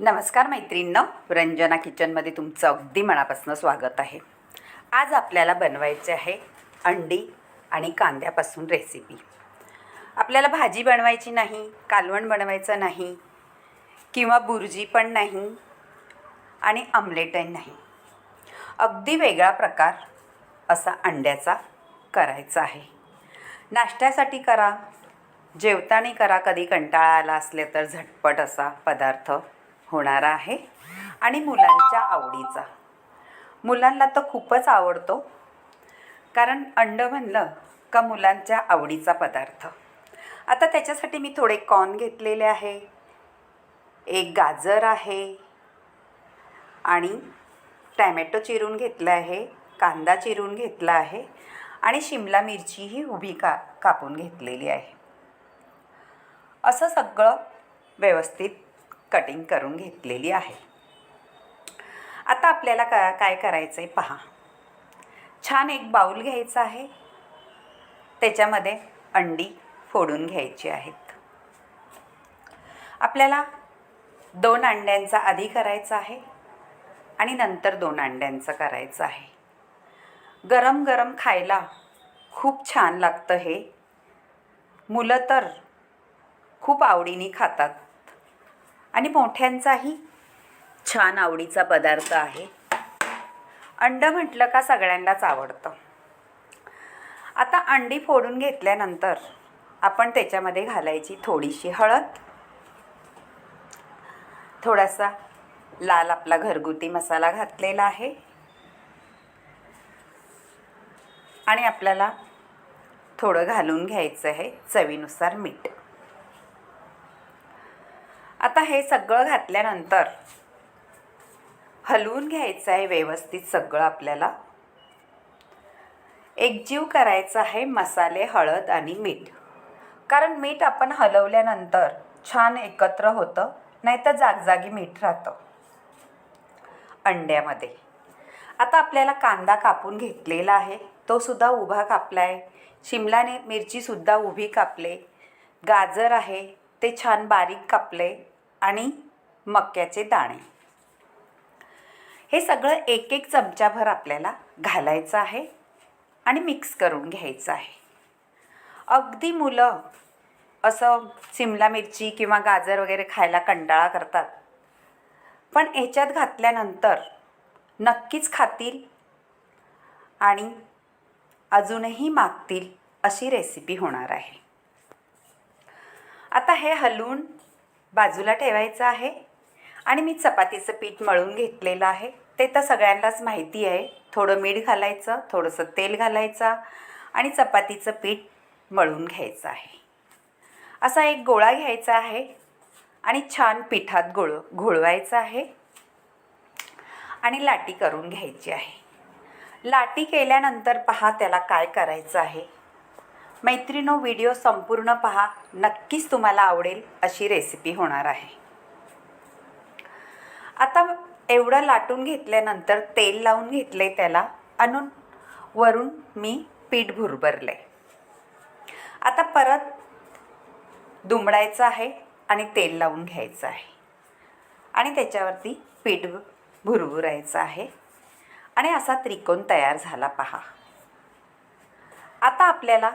नमस्कार मैत्रिणींनो रंजना किचनमध्ये तुमचं अगदी मनापासून स्वागत आहे. आज आपल्याला बनवायचे आहे अंडी आणि कांद्यापासून रेसिपी आपल्याला भाजी बनवायची नाही कालवण बनवायचं नाही किंवा बुर्जी पण नाही आणि आमलेटही नाही. अगदी वेगळा प्रकार असा अंड्याचा करायचा आहे. नाश्त्यासाठी करा जेवताना करा कधी कंटाळा आला असले तर झटपट असा पदार्थ होणारा आहे आणि मुलांच्या आवडीचा. मुलांना तर खूपच आवडतो. कारण अंड म्हणलं का मुलांच्या आवडीचा पदार्थ. आता त्याच्यासाठी मी थोडे कॉर्न घेतलेले आहे. एक गाजर आहे. आणि टॅमॅटो चिरून घेतला आहे कांदा चिरून घेतला आहे आणि शिमला मिरचीही उभी का कापून घेतलेली आहे. असं सगळं व्यवस्थित कटिंग करून घेतलेली आहे. आता आपल्याला का काय करायचं आहे पहा. छान एक बाऊल घ्यायचा आहे. त्याच्यामध्ये अंडी फोडून घ्यायची आहेत. आपल्याला दोन अंड्यांचा आधी करायचा आहे आणि नंतर दोन अंड्यांचं करायचं आहे. गरम गरम खायला खूप छान लागतं हे. मुलं तर खूप आवडीने खातात. आणि मोठ्यांचाही छान आवडीचा पदार्थ आहे. अंड म्हटलं का सगळ्यांनाच आवडतं. आता अंडी फोडून घेतल्यानंतर आपण त्याच्यामध्ये घालायची थोडीशी हळद. थोडासा लाल आपला घरगुती मसाला घातलेला आहे. आणि आपल्याला थोडं घालून घ्यायचं आहे चवीनुसार मीठ. आता हे सगळं घातल्यानंतर हलवून घ्यायचं आहे व्यवस्थित सगळं आपल्याला. एकजीव करायचं आहे मसाले हळद आणि मीठ. कारण मीठ आपण हलवल्यानंतर छान एकत्र होतं नाहीतर जागजागी मीठ राहतं. अंड्यामध्ये. आता आपल्याला कांदा कापून घेतलेला आहे तो सुद्धा उभा कापला आहे शिमलाने मिरचीसुद्धा उभी कापले. गाजर आहे ते छान बारीक कापले. आणि मक्याचे दाणे. हे सगळं एक एक चमचाभर आपल्याला घालायचं आहे आणि मिक्स करून घ्यायचं आहे. अगदी मुलं असं शिमला मिरची किंवा गाजर वगैरे खायला कंटाळा करतात. पण ह्याच्यात घातल्यानंतर नक्कीच खातील आणि अजूनही मागतील अशी रेसिपी होणार आहे. आता हे हलवून बाजूला ठेवायचं आहे. आणि मी चपातीचं पीठ मळून घेतलेलं आहे. ते तर सगळ्यांनाच माहिती आहे. थोडं मीठ घालायचं थोडंसं तेल घालायचं आणि चपातीचं पीठ मळून घ्यायचं आहे. असा एक गोळा घ्यायचा आहे आणि छान पिठात गोळ घोळवायचं आहे. आणि लाटी करून घ्यायची आहे. लाटी केल्यानंतर पहा त्याला काय करायचं आहे. मैत्रिणो व्हिडिओ संपूर्ण पहा. नक्कीच तुम्हाला आवडेल अशी रेसिपी होणार आहे. आता एवढं लाटून घेतल्यानंतर तेल लावून घेतले त्याला. आणून वरून मी पीठ भुरभरले आता परत दुमडायचं आहे आणि तेल लावून घ्यायचं आहे. आणि त्याच्यावरती पीठ भुरभुरायचं आहे. आणि असा त्रिकोण तयार झाला पहा. आता आपल्याला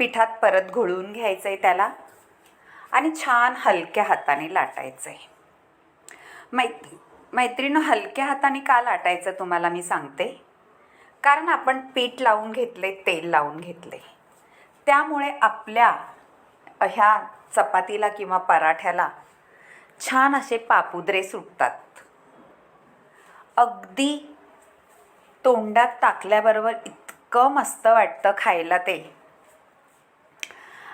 पिठात परत घोळून घ्यायचं आहे त्याला आणि छान हलक्या हाताने लाटायचं आहे मैत्री मैत्रीनं हलक्या हाताने का लाटायचं तुम्हाला मी सांगते? कारण आपण पीठ लावून घेतले तेल लावून घेतले. त्यामुळे आपल्या ह्या चपातीला किंवा पराठ्याला छान असे पापुद्रे सुटतात. अगदी तोंडात टाकल्याबरोबर इतकं मस्त वाटतं खायला ते.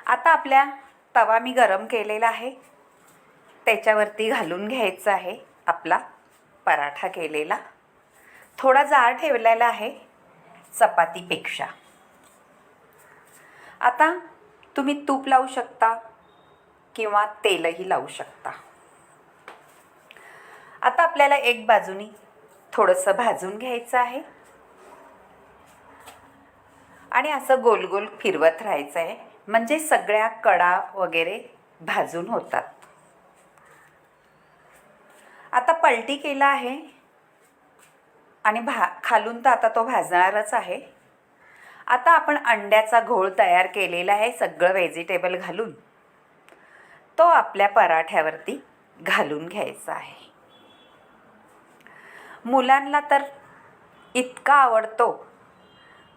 आता आपल्या तवा मी गरम केलेला आहे. त्याच्यावरती घालून घ्यायचं आहे आपला पराठा केलेला. थोडा जाळ ठेवलेला आहे चपातीपेक्षा. आता तुम्ही तूप लावू शकता किंवा तेलही लावू शकता. आता आपल्याला एक बाजूनी थोडंसं भाजून घ्यायचं आहे. आणि असं गोल गोल फिरवत राहायचं आहे म्हणजे सगळ्या कडा वगैरे भाजून होतात. आता पलटी केला आहे. आणि भा खालून तर आता तो भाजणारच आहे. आता आपण अंड्याचा घोळ तयार केलेला आहे सगळं व्हेजिटेबल घालून. तो आपल्या पराठ्यावरती घालून घ्यायचा आहे. मुलांना तर इतका आवडतो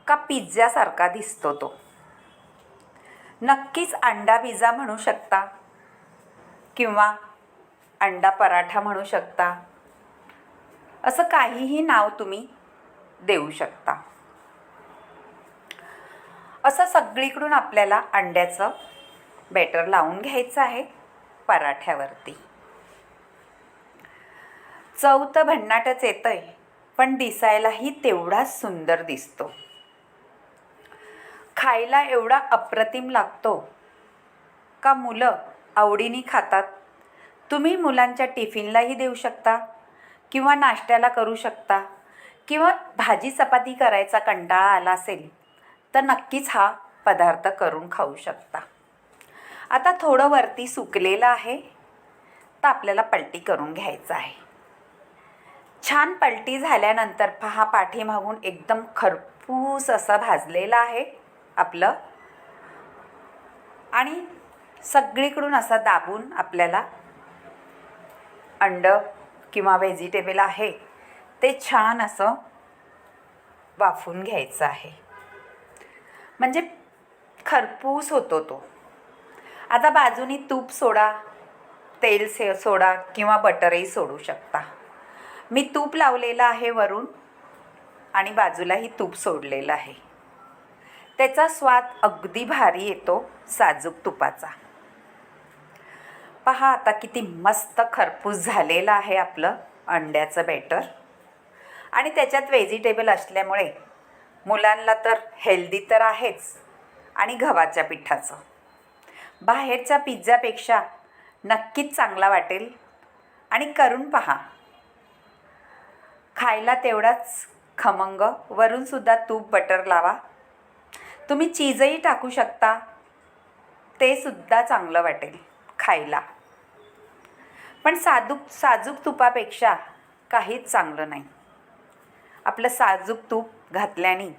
का पिझ्झासारखा दिसतो तो. नक्कीच अंडा पिझ्झा म्हणू शकता. किंवा अंडा पराठा म्हणू शकता. असं काहीही नाव तुम्ही देऊ शकता. असं सगळीकडून आपल्याला अंड्याचं बॅटर लावून घ्यायचं आहे पराठ्यावरती. चव तर भन्नाटच येतंय पण दिसायलाही तेवढाच सुंदर दिसतो. खायला एवढा अप्रतिम लागतो. का मुलं आवडीने खातात? तुम्ही मुलांच्या टिफिनलाही देऊ शकता किंवा नाश्त्याला करू शकता किंवा भाजी चपाती करायचा कंटाळा आला असेल तर नक्कीच हा पदार्थ करून खाऊ शकता. आता थोडं वरती सुकलेलं आहे तर आपल्याला पलटी करून घ्यायचं आहे. छान पलटी झाल्यानंतर पहा पाठीमागून एकदम खरपूस असा भाजलेला आहे. आपलं. आणि सगळीकडून असा दाबून आपल्याला अंड किंवा व्हेजिटेबल आहे ते छान असं वाफून घ्यायचं आहे. म्हणजे खरपूस होतो तो. आता बाजूनी तूप सोडा तेल से सोडा किंवा बटरही सोडू शकता. मी तूप लावलेलं आहे वरून आणि बाजूलाही तूप सोडलेलं आहे. त्याचा स्वाद अगदी भारी येतो साजूक तुपाचा. पहा आता किती मस्त खरपूस झालेलं आहे आपलं अंड्याचं बॅटर. आणि त्याच्यात व्हेजिटेबल असल्यामुळे मुलांना तर हेल्दी तर आहेच आणि गव्हाच्या पिठाचं. बाहेरच्या पिझ्झापेक्षा नक्कीच चांगला वाटेल. आणि करून पहा. खायला तेवढाच खमंग वरूनसुद्धा तूप बटर लावा. तुम्ही चीजही टाकू शकता. ते सुद्धा चांगलं वाटेल खायला. पण साजूक साजूक तुपापेक्षा काहीच चांगलं नाही. आपलं साजूक तूप घातल्याने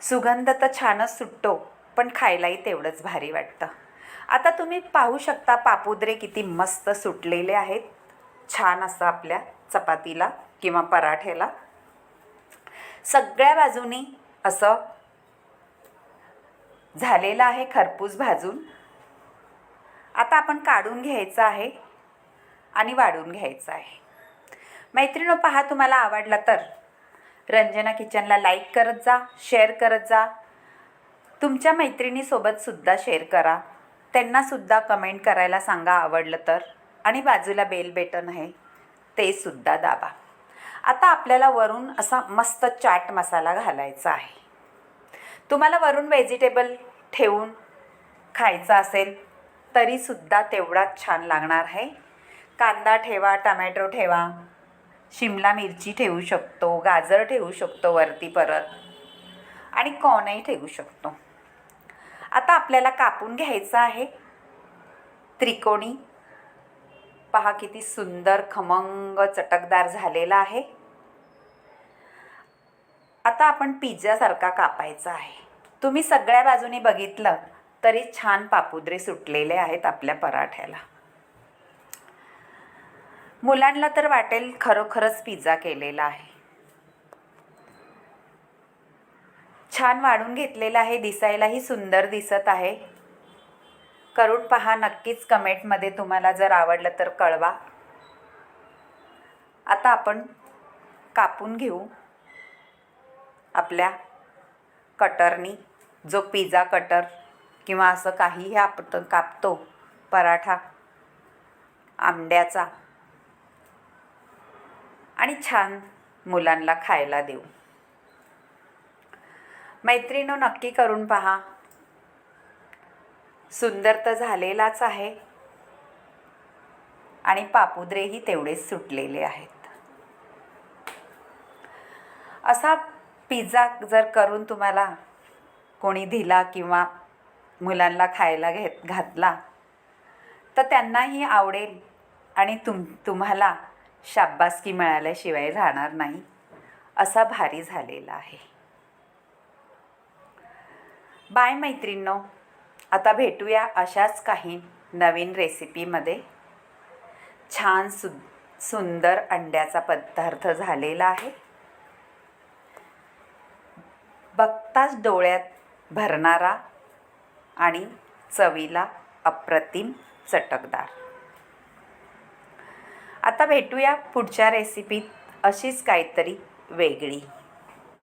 सुगंध तर छानच सुटतो पण खायलाही तेवढंच भारी वाटतं. आता तुम्ही पाहू शकता पापुद्रे किती मस्त सुटलेले आहेत. छान असं आपल्या चपातीला किंवा पराठ्याला सगळ्या बाजूनी असं झालेलं आहे खरपूस भाजून. आता आपण काढून घ्यायचं आहे आणि वाढून घ्यायचं आहे. मैत्रिणो पहा तुम्हाला आवडला तर. रंजना किचनला लाईक करत जा शेअर करत जा. तुमच्या मैत्रिणीसोबतसुद्धा शेअर करा. त्यांनासुद्धा कमेंट करायला सांगा आवडलं तर. आणि बाजूला बेल बटन आहे ते सुद्धा दाबा. आता आपल्याला वरून असा मस्त चाट मसाला घालायचा आहे. तुम्हाला वरून व्हेजिटेबल ठेवून खायचा असेल तरीसुद्धा तेवढाच छान लागणार आहे. कांदा ठेवा टमॅटो ठेवा शिमला मिरची ठेवू शकतो गाजर ठेवू शकतो वरती परत आणि कॉर्नही ठेवू शकतो. आता आपल्याला कापून घ्यायचं आहे. त्रिकोणी. पहा किती सुंदर खमंग चटकदार झालेला आहे. आता आपण पिझ्झासारखा कापायचा आहे. तुम्ही सगळ्या बाजूने बघितलं तरी छान पापुद्रे सुटलेले आहेत आपल्या पराठ्याला. मुलांना तर वाटेल खरोखरच पिझ्झा केलेला आहे. छान वाढून घेतलेला आहे दिसायलाही सुंदर दिसत आहे. करून पहा नक्कीच कमेंटमध्ये तुम्हाला जर आवडलं तर कळवा. आता आपण कापून घेऊ. आपल्या कटरनी जो पिझ्झा कटर किंवा असं काहीही आपण कापतो पराठा आंब्याचा आणि छान मुलांना खायला देऊ. मैत्रिणो नक्की करून पहा. सुंदर तर झालेलाच आहे. आणि पापुद्रेही तेवढेच सुटलेले आहेत. असा पिझ्झा जर करून तुम्हाला कोणी दिला किंवा मुलांना खायला घेत घातला तर त्यांनाही आवडेल आणि तुम तुम्हाला शाब्बासकी मिळाल्याशिवाय राहणार नाही असा भारी झालेला आहे. बाय मैत्रिणींनो आता भेटूया अशाच काही नवीन रेसिपीमध्ये. छान सु सुंदर अंड्याचा पदार्थ झालेला आहे. बघताच डोळ्यात भरणारा आणि चवीला अप्रतिम चटकदार. आता भेटूया पुढच्या रेसिपीत अशीच काहीतरी वेगळी.